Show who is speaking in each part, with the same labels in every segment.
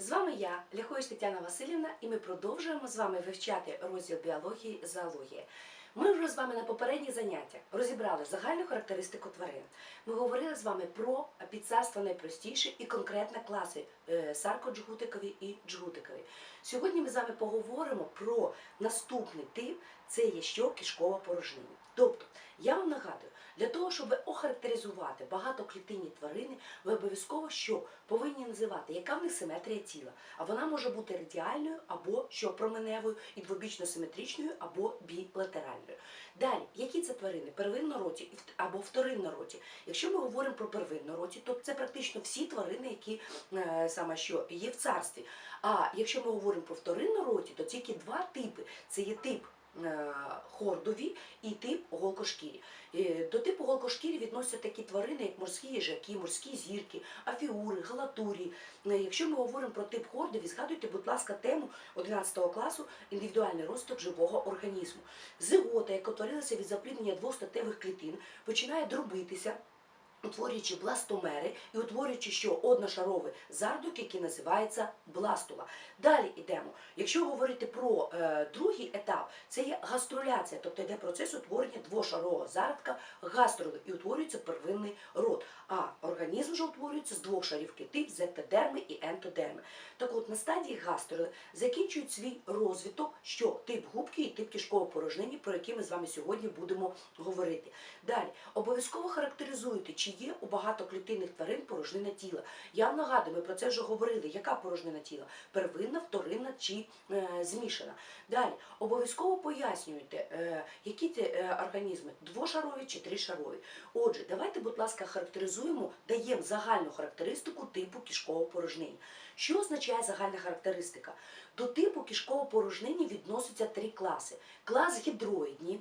Speaker 1: З вами я, Ляхович Тетяна Васильівна, і ми продовжуємо з вами вивчати розділ біології зоології. Ми вже з вами на попередніх заняттях розібрали загальну характеристику тварин. Ми говорили з вами про підцарство найпростіші і конкретно класи е, саркоджгутикові і джгутикові. Сьогодні ми з вами поговоримо про наступний тип це є що кишкова порожнина. Тобто, я вам нагадую, для того, щоб охарактеризувати багатоклітинні тварини, ви обов'язково що повинні називати, яка в них симетрія тіла. А вона може бути радіальною або що променевою, і двобічно симетричною або білатеральною. Далі, які це тварини? Первиннороті або вториннороті. Якщо ми говоримо про первиннороті, то це практично всі тварини, які е, саме що є в царстві. А якщо ми говоримо про вториннороті, то тільки два типи: це є тип. Е, Хордові і тип голкошкірі. Е, До типу голкошкірі відносяться такі тварини, як морські їжаки, морські зірки, афіури, галатурії. Е, Якщо ми говоримо про тип хордові, згадуйте, будь ласка, тему 11 класу індивідуальний розвиток живого організму. Зигота, яка утворилася від запліднення двох статевих клітин, починає дробитися. Утворюючи бластомери і утворюючи що одношаровий зародок, який називається бластула. Далі йдемо. Якщо говорити про е, другий етап, це є гаструляція, тобто йде процес утворення двошарового зародка гастроли і утворюється первинний род. А організм вже утворюється з двох шарів клітин, зектодерми і ентодерми. Так от на стадії гастроли закінчують свій розвиток, що тип губки і тип кишкової порожнині, про які ми з вами сьогодні будемо говорити. Далі обов'язково характеризуйте, чи є у багатоклітинних тварин порожнина тіла. Я вам нагадую, ми про це вже говорили. Яка порожнина тіла? Первинна, вторинна чи е, змішана. Далі обов'язково пояснюйте, е, які це е, організми двошарові чи тришарові. Отже, давайте, будь ласка, характеризуємо, даємо загальну характеристику типу кишкового порожнини. Що означає загальна характеристика? До типу кишкового порожнині відносяться три класи: клас гідроїдні,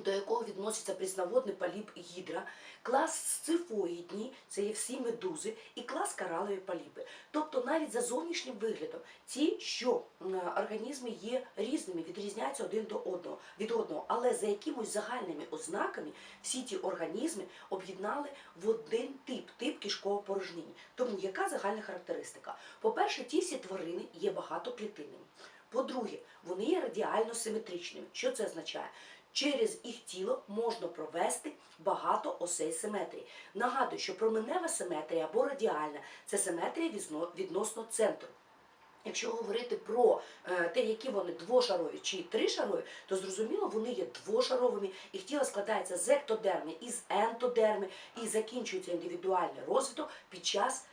Speaker 1: до якого відноситься прісноводний поліп гідра, клас сцифоїдні, це є всі медузи, і клас каралові поліпи. Тобто навіть за зовнішнім виглядом ці, що організми є різними, відрізняються один до одного від одного, але за якимось загальними ознаками всі ті організми об'єднали в один тип, тип кишкового порожнині. Тому яка загальна характеристика? По-перше, ті всі тварини є багатоклітинними. По-друге, вони є радіально симетричними. Що це означає? Через їх тіло можна провести багато осей симетрії. Нагадую, що променева симетрія або радіальна це симетрія відносно центру. Якщо говорити про е, те, які вони двошарові чи тришарові, то зрозуміло, вони є двошаровими, їх тіло складається з ектодерми і з ентодерми, і закінчується індивідуальний розвиток під час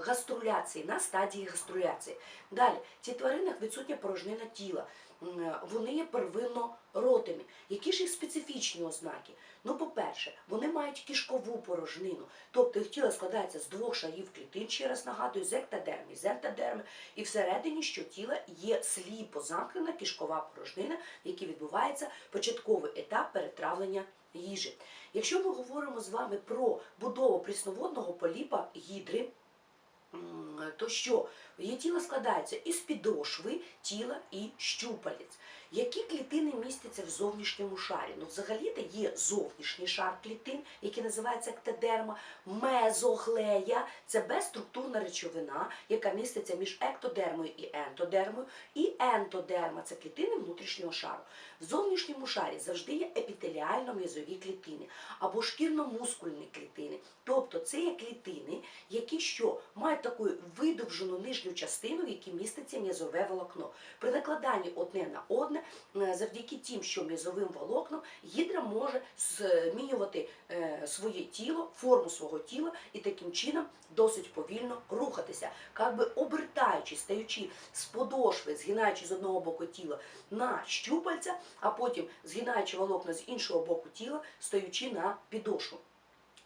Speaker 1: гаструляції, на стадії гаструляції. Далі, ці тваринах відсутня порожнина тіла. Вони є первинно ротими. Які ж їх специфічні ознаки? Ну, по-перше, вони мають кишкову порожнину, тобто їх тіло складається з двох шарів клітин, ще раз нагадую, з ектодерми, з ентодерми, і всередині що тіла є сліпо замкнена кишкова порожнина, в якій відбувається початковий етап перетравлення їжі. Якщо ми говоримо з вами про будову прісноводного поліпа гідри, то що? Її тіло складається із підошви, тіла і щупалець. Які клітини містяться в зовнішньому шарі? Ну, взагалі-то є зовнішній шар клітин, який називається ектодерма, мезоглея це безструктурна речовина, яка міститься між ектодермою і ентодермою, і ентодерма це клітини внутрішнього шару. В зовнішньому шарі завжди є епітеліально-м'язові клітини або шкірно-мускульні клітини. Тобто це є клітини, які що мають таку видовжену нижню частину, в якій міститься м'язове волокно. При накладанні одне на одне, завдяки тим, що м'язовим волокном гідра може змінювати е, своє тіло, форму свого тіла і таким чином досить повільно рухатися, як би обертаючи, стаючи з подошви, згинаючи з одного боку тіла на щупальця, а потім згинаючи волокна з іншого боку тіла, стаючи на підошву.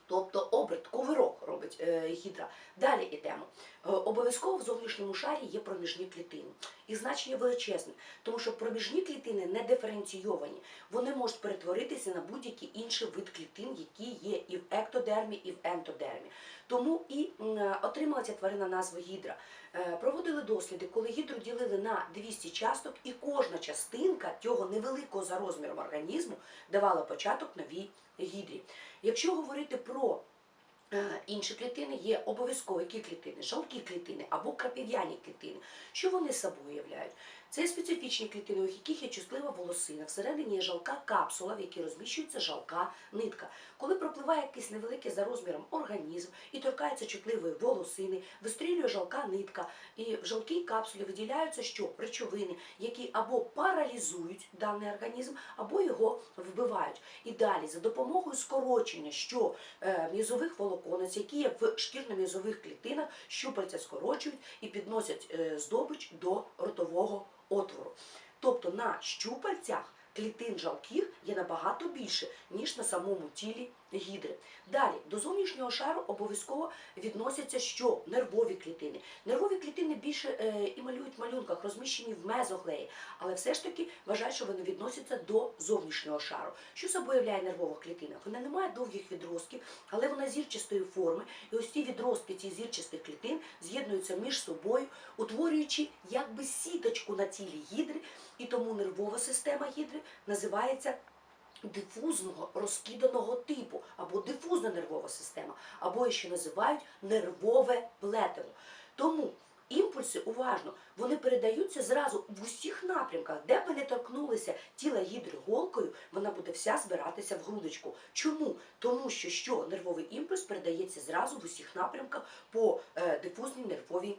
Speaker 1: Тобто оберт, ковирок робить е, гідра. Далі йдемо. Е, обов'язково в зовнішньому шарі є проміжні клітини. І значення величезне, тому що проміжні клітини не диференційовані. Вони можуть перетворитися на будь-який інший вид клітин, які є і в ектодермі, і в ентодермі. Тому і е, отримала ця тварина назву гідра. Проводили досліди, коли гідру ділили на 200 часток, і кожна частинка цього невеликого за розміром організму давала початок новій гідрі. Якщо говорити про Е, Інші клітини є обов'язкові клітини, жалкі клітини або крапів'яні клітини. Що вони собою являють? Це специфічні клітини, у яких є чутлива волосина. Всередині є жалка капсула, в якій розміщується жалка нитка. Коли пропливає якийсь невеликий за розміром організм і торкається чутливої волосини, вистрілює жалка нитка, і в жалкій капсулі виділяються що речовини, які або паралізують даний організм, або його вбивають. І далі за допомогою скорочення що е, м'язових волоконець, які є в шкірно-м'язових клітинах, щупальця скорочують і підносять е, здобич до ротового отвору. Тобто на щупальцях клітин жалких є набагато більше, ніж на самому тілі гідри. Далі до зовнішнього шару обов'язково відносяться що нервові клітини. Нервові клітини більше е, і малюють в малюнках, розміщені в мезоглеї, але все ж таки вважають, що вони відносяться до зовнішнього шару. Що собою являє нервова клітина? Вона не має довгих відростків, але вона зірчастої форми. І ось ці відростки цих зірчастих клітин з'єднуються між собою, утворюючи якби сіточку на тілі гідри, і тому нервова система гідри називається дифузного розкиданого типу, або дифузна нервова система, або ще називають нервове плетиво. Тому імпульси, уважно, вони передаються зразу в усіх напрямках, де б не торкнулися тіла гідри голкою, вона буде вся збиратися в грудочку. Чому? Тому що що нервовий імпульс передається зразу в усіх напрямках по е, дифузній нервовій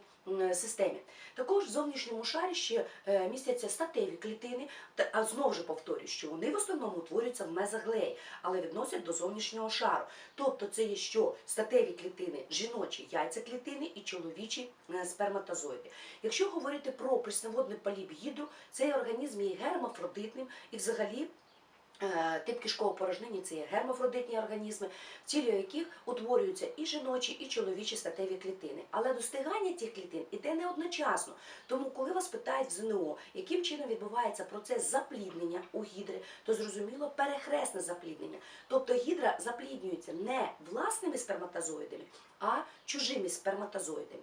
Speaker 1: системі. Також в зовнішньому шарі ще е, містяться статеві клітини, а знову ж повторюю, що вони в основному утворюються в мезоглеї, але відносять до зовнішнього шару. Тобто це є що статеві клітини, жіночі яйцеклітини і чоловічі е, сперматозоїди. Якщо говорити про прісноводний поліп гідру, цей організм є гермафродитним і взагалі. Е, Тип кишкового порожнини це є гермафродитні організми, в тілі яких утворюються і жіночі, і чоловічі статеві клітини. Але достигання цих клітин іде не одночасно. Тому, коли вас питають в ЗНО, яким чином відбувається процес запліднення у гідри, то зрозуміло перехресне запліднення. Тобто гідра запліднюється не власними сперматозоїдами, а чужими сперматозоїдами.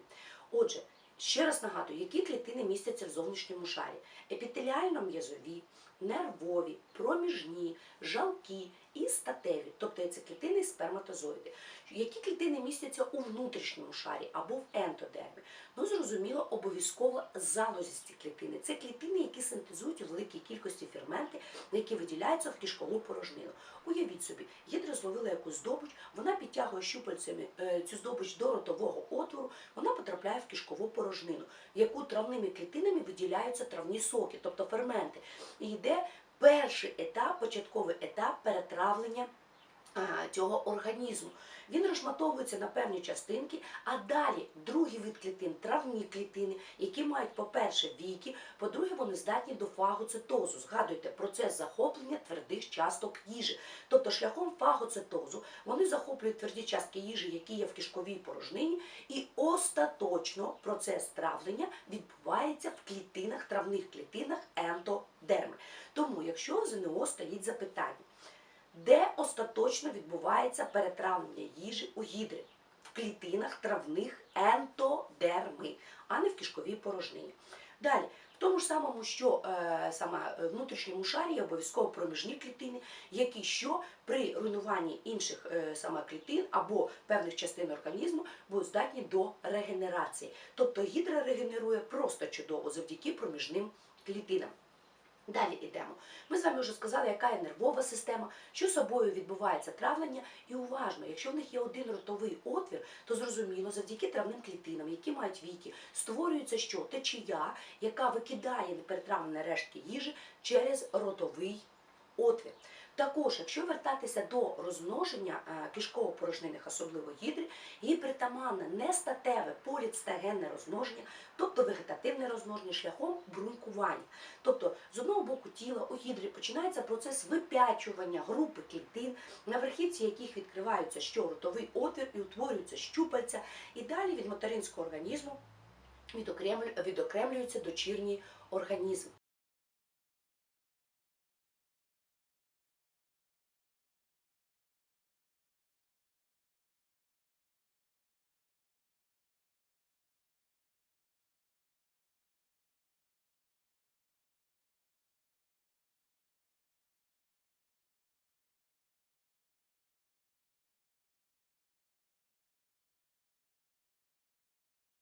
Speaker 1: Отже, ще раз нагадую, які клітини містяться в зовнішньому шарі: епітеліально-м'язові, нервові, проміжні, жалкі і статеві, тобто це клітини і сперматозоїди. Які клітини містяться у внутрішньому шарі або в ентодермі? Ну, зрозуміло, обов'язково залозісті клітини. Це клітини, які синтезують у великій кількості ферменти, які виділяються в кишкову порожнину. Уявіть собі, гідра зловила якусь здобич, вона підтягує щупальцями е, цю здобич до ротового отвору, вона потрапляє в кишкову порожнину, в яку травними клітинами виділяються травні соки, тобто ферменти. І йде перший етап, початковий етап перетравлення цього організму. Він розшматовується на певні частинки, а далі другий вид клітин, травні клітини, які мають, по-перше, віки, по-друге, вони здатні до фагоцитозу. Згадуйте процес захоплення твердих часток їжі. Тобто шляхом фагоцитозу вони захоплюють тверді частки їжі, які є в кишковій порожнині, і остаточно процес травлення відбувається в клітинах, травних клітинах ентодерми. Тому, якщо ЗНО стоїть запитання, де остаточно відбувається перетравлення їжі у гідри? В клітинах травних ентодерми, а не в кишковій порожнині. Далі, в тому ж самому, що е, саме е, внутрішньому шарі є обов'язково проміжні клітини, які що при руйнуванні інших е, саме клітин або певних частин організму будуть здатні до регенерації. Тобто гідра регенерує просто чудово завдяки проміжним клітинам. Далі йдемо. Ми з вами вже сказали, яка є нервова система, що собою відбувається травлення. І уважно, якщо в них є один ротовий отвір, то зрозуміло, завдяки травним клітинам, які мають віки, створюється що? Течія, яка викидає неперетравлені рештки їжі через ротовий отвір. Також, якщо вертатися до розмноження е, кишково-порожнинних, особливо гідри, їй притаманне нестатеве поліцтагенне розмноження, тобто вегетативне розмноження шляхом брунькування. Тобто, з одного боку тіла у гідрі починається процес вип'ячування групи клітин, на верхівці яких відкриваються що ротовий отвір і утворюються щупальця, і далі від материнського організму відокремлюються дочірні організми.